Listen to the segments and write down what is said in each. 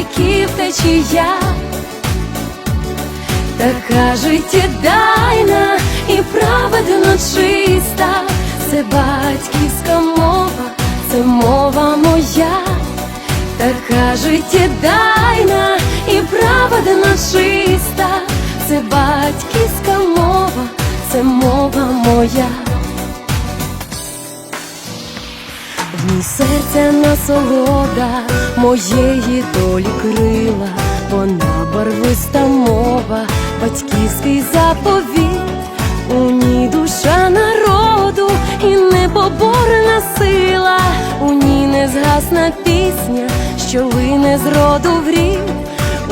правіків течія, така життєдайна і праведно чиста, це батьківська мова, це мова моя, така життєдайна і праведно чиста, це батьківська мова, це мова моя. В ній серця насолода моєї долі крила, вона барвиста мова, батьківський заповіт, у ній душа народу і непоборна сила, у ній незгасна пісня, що лине з роду в рік,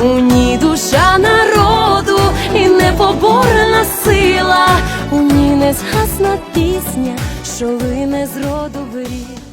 у ній душа народу і непоборна сила, у ній незгасна пісня, що лине з роду в рік.